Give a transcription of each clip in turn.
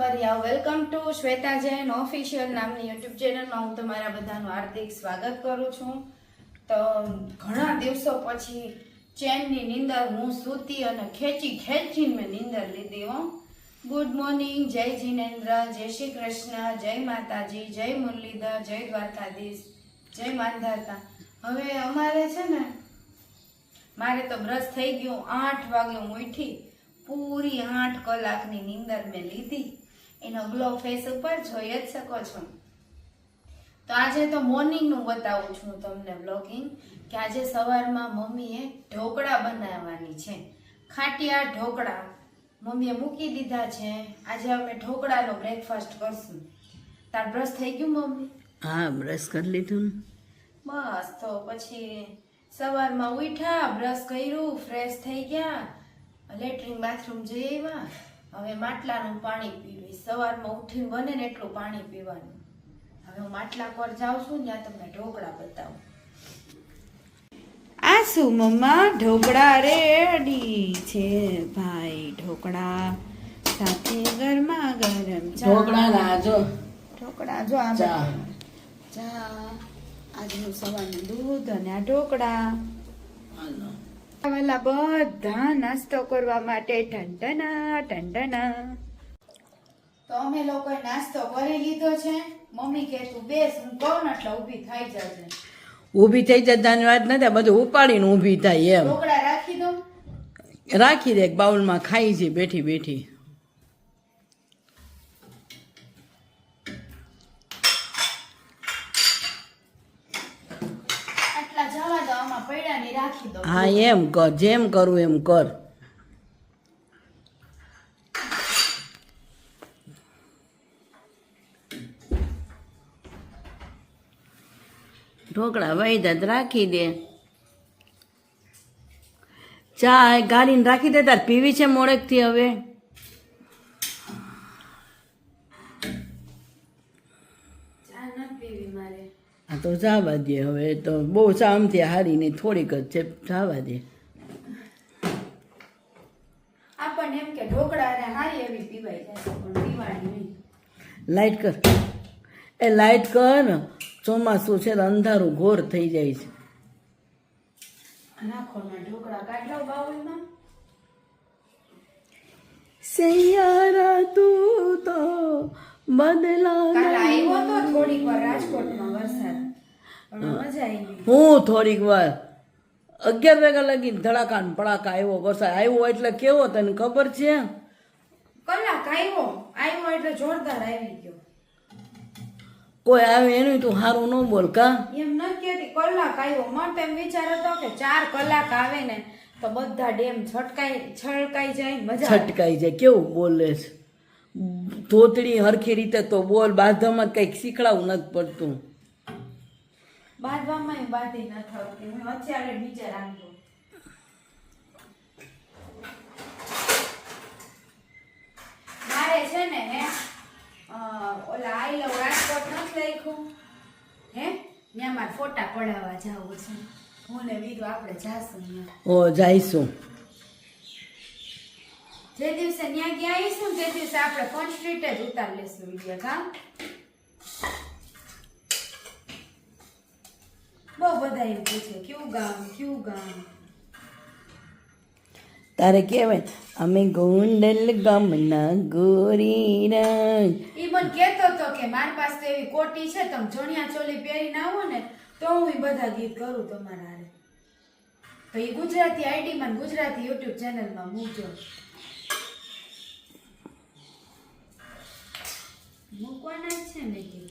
સવારિયા welcome to Shweta Jain official નામની YouTube ચેનલમાં હું તમારા બધાનું હાર્દિક સ્વાગત કરું છું. તો ઘણા દિવસો પછી ચેનની નીંદર હું સૂતી અને ખેંચી ખેંચીને મેં નીંદર લીધી હો. ગુડ મોર્નિંગ જય જીનેન્દ્ર, જય શ્રી કૃષ્ણ, જય માતાજી, જય મુરલીધર, જય દ્વારકાધીશ, જય માંધાતા હવે અમારે છે ને, મારે તો બ્રશ થઈ ગયું, આઠ વાગે હું ઉઠી, પૂરી આઠ કલાકની નીંદર મેં લીધી. એનો ગ્લો ફેસ ઉપર જોઈ જ શકો છો. તો આજે તો મોર્નિંગનું બતાવું છું તમને બ્લોગિંગ કે આજે સવારમાં મમ્મીએ ઢોકળા બનાવવાની છે. ખાટિયા ઢોકળા મમ્મીએ મૂકી દીધા છે. આજે અમે ઢોકળાનો બ્રેકફાસ્ટ કરશું. તાર બ્રશ થઈ ગયું મમ્મી? હા બ્રશ કરી લીધું બસ તો પછી સવારમાં ઉઠ્યા બ્રશ કર્યું ફ્રેશ થઈ ગયા. લેટ્રિન બાથરૂમ જઈ આવ્યા. હવે માટલાનું પાણી પીવી. સવારમાં ઉઠીને બને ને એટલું પાણી પીવાનું. હવે હું માટલા પર જાઉં છું ત્યાં તમને ઢોકળા બતાવું. આ શું મમ્મા ઢોકળા રેડી છે ભાઈ ઢોકળા સાથે ગરમા ગરમ ઢોકળા ના જો. ઢોકળા જો આ ચા. આજનું સવારનું દૂધ અને આ ઢોકળા. હાલો. વાલા બધા નાસ્તો કરવા માટે ઠંડના ઠંડના તો અમે લોકો નાસ્તો કરી લીધો છે. મમ્મી કે તું બેસ હું કહું ને એટલે ઊભી થઈ જશે ઊભી થઈ જતાની વાત નથી બધું ઉપાડીને ઊભી થાય એમ. ઢોકળા રાખી દો રાખી દે બાઉલમાં ખાઈ છે બેઠી બેઠી આટલા જવા દો આમાં પડ્યા ની રાખી દો હા, એમ કર, જેમ કરવું એમ કર. ઢોકળા વાયદા દે રાખી દે. ચા ગાળીને રાખી દે, તાર પીવી છે મોડેકથી હવે. તો જવા દે હવે તો બહુ સામથી હારીને થોડીક જ છે જવા દે આપણને એમ કે ઢોકળા અને હારી એવી પીવાય જાય પણ પીવાની નહીં. લાઈટ કર. એ લાઇટ કર ચોમાસું છે અંધારું ઘોર થઈ જાય છે. નાખો ઢોકળા કાઢ બાઉલમાં. સૈયારા તું તો બદલા કાલ આવ્યો તો થોડીક વાર રાજકોટમાં વરસાદ પણ મજા આવી હું થોડીક વાર અગિયાર વાગ્યા લગી ધડાકા ને પડાકા આવ્યો વરસાદ આવ્યો એટલે કેવો તને ખબર છે? કલાક આવ્યો. આવ્યો એટલે જોરદાર આવી ગયો. કોઈ આવે એનું તું સારું ન બોલ કા? એમ નથી કહેતી કલાક આવ્યો. મને તો એમ વિચાર હતો કે ચાર કલાક આવે ને તો બધા ડેમ છટકાઈ છલકાઈ જાય મજા. છટકાઈ જાય. કેવું બોલે છે? ધોતડી હરખી રીતે તો બોલ બાધામાં કંઈક શીખડાવું નથી પડતું. બાંધવામાં બાંધી ન થતી હું અત્યારે નીચે રાખજો મારે છે ને હે ઓલા આઈ લવ રાજકોટ નથી લખ્યું. હે ત્યાં મારે ફોટા પડાવવા જવું છે. હું ને વીરુ આપણે જાશું ઓ જઈશું. જે દિવસે ત્યાં ગયા આવીશું તે દિવસે આપણે પંચ સ્ટ્રીટ જ ઉતાર લેશું વીડિયો કા બહુ બધા એમ પૂછે કયું ગામ કયું ગામ? તારે કહેવાય અમે ગોંડલ ગામના ગોરીના ઈ મને કહેતો હતો કે મારી પાસે એવી કોટી છે તમે ચણિયા ચોલી પહેરીને આવો ને તો હું ઈ બધા ગીત કરું તમારા હારે. તો એ ગુજરાતી આઈડીમાં ગુજરાતી યુટ્યુબ ચેનલમાં મૂકજો. મૂકવાના જ છે ને કીધું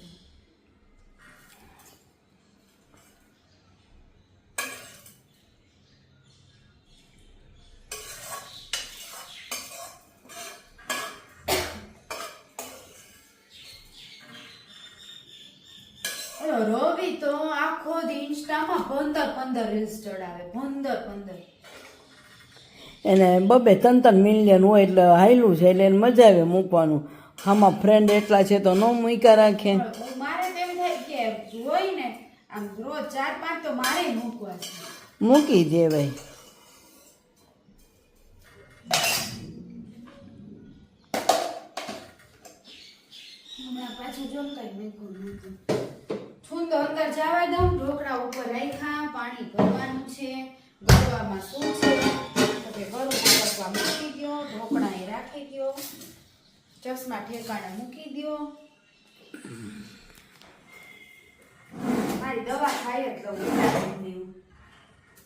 દી પંદર પંદર રીલ્સ ચડાવે પંદર પંદર. એને બબે ત્રણ ત્રણ મિલિયન હોય એટલે હાયલું છે એટલે એને મજા આવે મૂકવાનું. આમાં ફ્રેન્ડ એટલા છે તો ન મૂક્યા રાખે. મારે તો થાય કે જોઈ ને આમ રોજ ચાર પાંચ તો મારે મૂકવા છે મૂકી દેવાય પાછું જો કઈ છૂંદો અંદર જવા દઉં, ઢોકળા ઉપર રાખ્યા, પાણી ભરવાનું છે. ગળવામાં શું છે? તો કે ગળું મૂકી દો ઢોકળા એ રાખી દ્યો. ચશ્મા ઠેકાણે મૂકી દો મારી દવા ખાઈ જ વિટામિનની.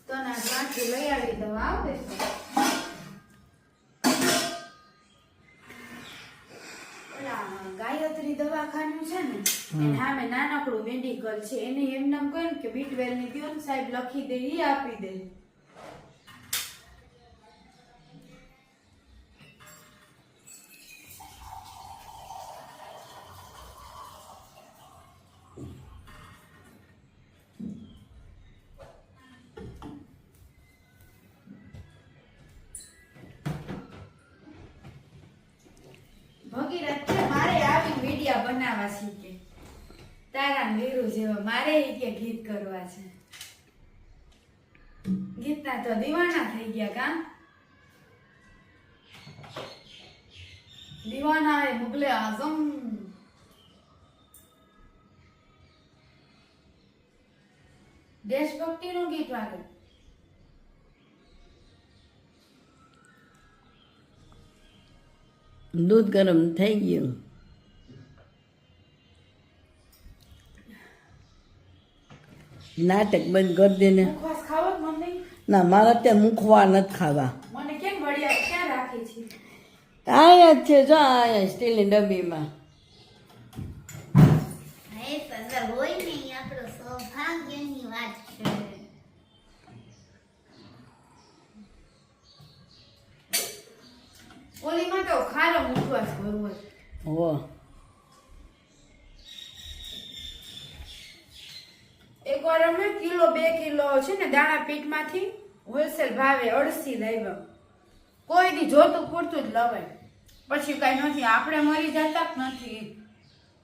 તો ના ત્યાંથી લઈ આવી દવા, આવે ગાયત્રી દવાખાનું છે ને એને સામે નાનકડું મેડિકલ છે. એને એમ નામ કહ્યું કે બીટવેલની દિવસ સાહેબ લખી દે એ આપી દે. તારા જેવા મારે ઈ કે ગીત કરવા છે. ગીતના તો દીવાના થઈ ગયા કા દીવાના એ મુગલે આઝમ. દેશભક્તિનું ગીત વાગે. દૂધ ગરમ થઈ ગયું. નાટક બંધ કરી દે ને. જ ના મારા ત્યાં મુખવા નથી ખાવા. મને કેમ વડિયા ક્યાં રાખી છે? આયા જ છે જો આયા સ્ટીલની ડબ્બીમાં. એ હોય ને આપણો સૌભાગ્યની વાત છે. ઓલીમાં તો ખારો મુખવાસ ભરવો છે. હો એકવાર અમે કિલો, બે કિલો છે ને દાણા પીઠમાંથી હોલસેલ ભાવે અડસી લાવ્યા કોઈ દી જોતું પૂરતું જ લવાય. પછી કઈ નથી, આપણે મરી જતા નથી.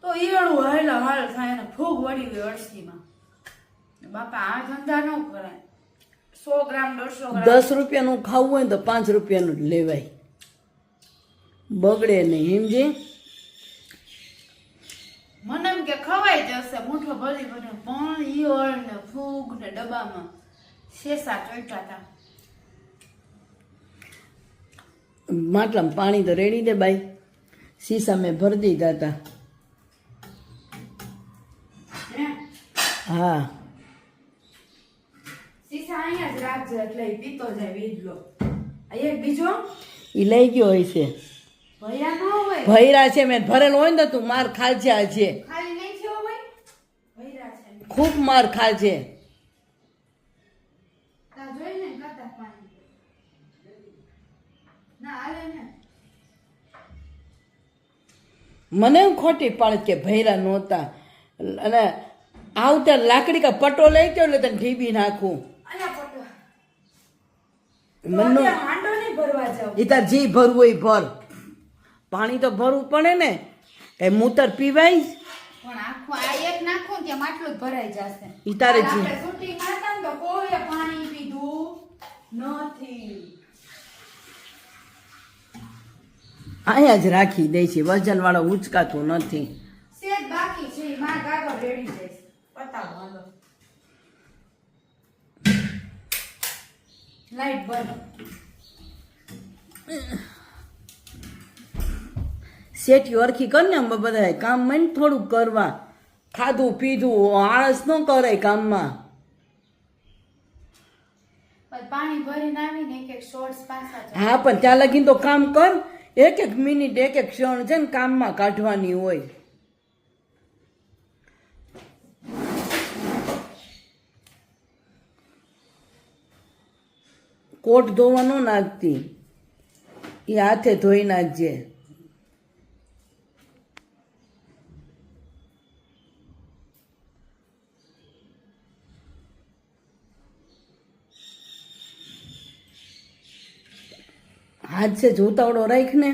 તો ઈયળું હાલ હાલ થાય ને ફૂગ વળી ગઈ અડસીમાં બાપા, આ ધંધા ન કરાય. સો ગ્રામ, દોઢસો ગ્રામ. દસ રૂપિયાનું ખાવું હોય તો પાંચ રૂપિયાનું લેવાય. બગડે નહીં, સમજી મને એમ કે ખવાઈ જશે. મૂઠો ભરી ભરી પણ ઈયળ ને ફૂગ ને ડબ્બામાં શેસા ચોટ્યા હતા માટલામાં પાણી તો રેડી દે બાઈ. સીસા મેં ભરી દીધા હતા હે? હા. સીસા અહીંયા જ રાખજે એટલે પીતો જાય વીજલો. અહીંયા એક બીજો? એ લઈ ગયો હોય. છે ભૈરા છે મેં ભરેલો હોય ને તો તું માર ખાલશે આજે ખાલી નહીં થયો હોય ભૈરા છે ખૂબ માર પાણી. ને મને ખોટી પાડે કે ભૈરા નહોતા. અને આવતા લાકડી કા પટો લઈ ગયો એટલે તને ઢીબી નાખું. મનનો એ તાર જી ભરવું હોય ભર. પાણી તો ભરવું પડે ને. એ મૂતર પીવાય પણ આખું આ એક નાખો ને ત્યાં માટલું જ ભરાઈ જશે. ઈ તારે જી. આપણે સુટી મારતા ને તો કોઈએ પાણી પીધું નથી. અહીંયા જ રાખી દે છે વજન વાળો ઉચકાતું નથી. સેજ બાકી છે માં કાગળ રેડી છે. પતાવો હાલો. લાઈટ બંધ. શેઠી અરખી કર ને બધા કામમાં થોડુંક કરવા. ખાધું પીધું આળસ ન કરાય કામમાં. હા પણ ત્યાં લગીને તો કામ કર. એક એક મિનિટ એક એક ક્ષણ છે ને કામમાં કાઢવાની હોય. કોટ ધોવા ન નાખતી. એ હાથે ધોઈ નાખજે. હાથ છે જોતાવડો રાખ ને.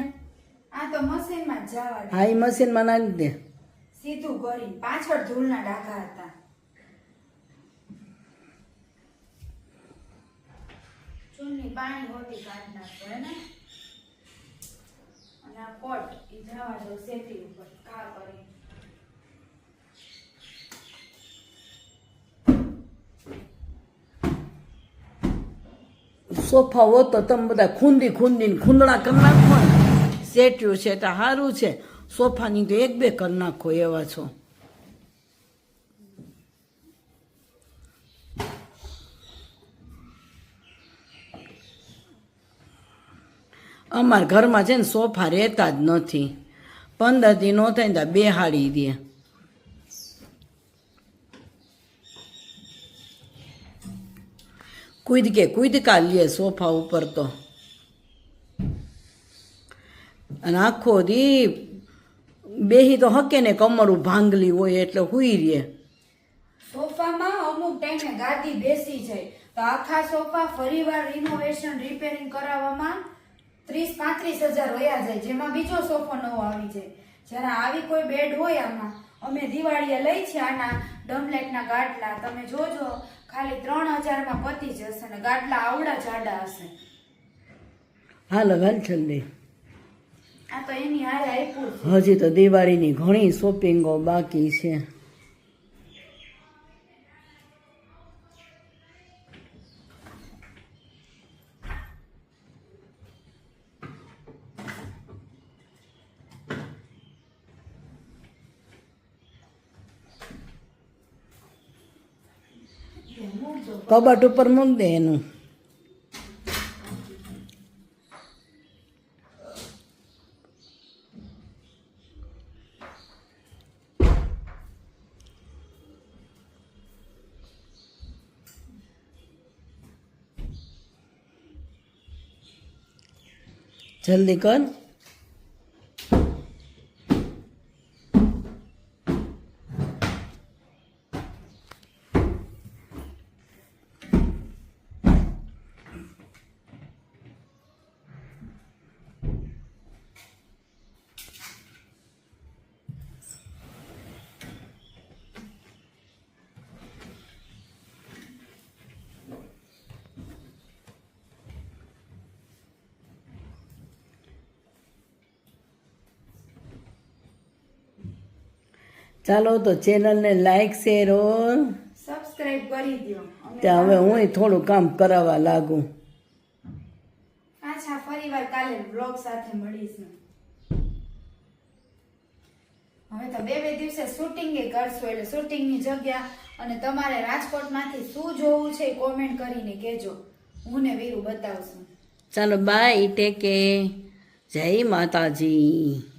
આ તો મશીનમાં જવા હા એ મશીનમાં નાખી દે. સીધું કરી પાછળ ધૂળના ડાઘા હતા. ચૂનની પાણી હોતી કાઢ નાખો હે ને. અને આ કોટ એ જવા દો સેતી ઉપર કા કરી સોફા હોત તો તમે બધા ખૂંદી ખૂંદીને ખૂંદડા કરી નાખો ને સેટ્યું છે એટલે સારું છે. સોફાની તો એક બે કરી નાખો એવા છો. અમારા ઘરમાં છે ને સોફા રહેતા જ નથી. પંદર દી નો થાય ત્યાં બેહાડી દે. કૂદ કે કૂદકા લે સોફા ઉપર તો. અને આખો દી બેહી તો હકે ને કમરું ભાંગલી હોય એટલે હુઈ રહે. સોફામાં અમુક ટાઈમે ગાદી બેસી જાય. તો આખા સોફા ફરીવાર રિનોવેશન રિપેરિંગ કરાવવામાં ત્રીસ, પાંત્રીસ હજાર વયા જાય. જેમાં બીજો સોફો નવો આવી જાય. જ્યારે આવી કોઈ બેડ હોય આમાં, અમે દિવાળીએ લઈ છે આના ડમલેટના ગાટલા. તમે જોજો ખાલી ત્રણ હજારમાં પતી જશે ને ગાટલા આવડા જાડા હશે. હાલ હાલ જલ્દી આ તો એની હારે આપ્યું હજી તો દિવાળીની ઘણી શોપિંગો બાકી છે મૂકજો કબાટ ઉપર મૂક દે એનું. જલ્દી કર. ચાલો તો ચેનલને લાઈક શેર ઓર સબસ્ક્રાઇબ કરી દો ત્યાં હવે હું થોડું કામ કરાવવા લાગુ. પાછા ફરીવાર કાલે બ્લોગ સાથે મળીશું. હવે તો બે બે દિવસે શૂટિંગ એ કરશું એટલે શૂટિંગની જગ્યા અને તમારે રાજકોટમાંથી શું જોવું છે કોમેન્ટ કરીને કહેજો. હું ને વીરુ બતાવશું. ચાલો બાય ટેકે જય માતાજી.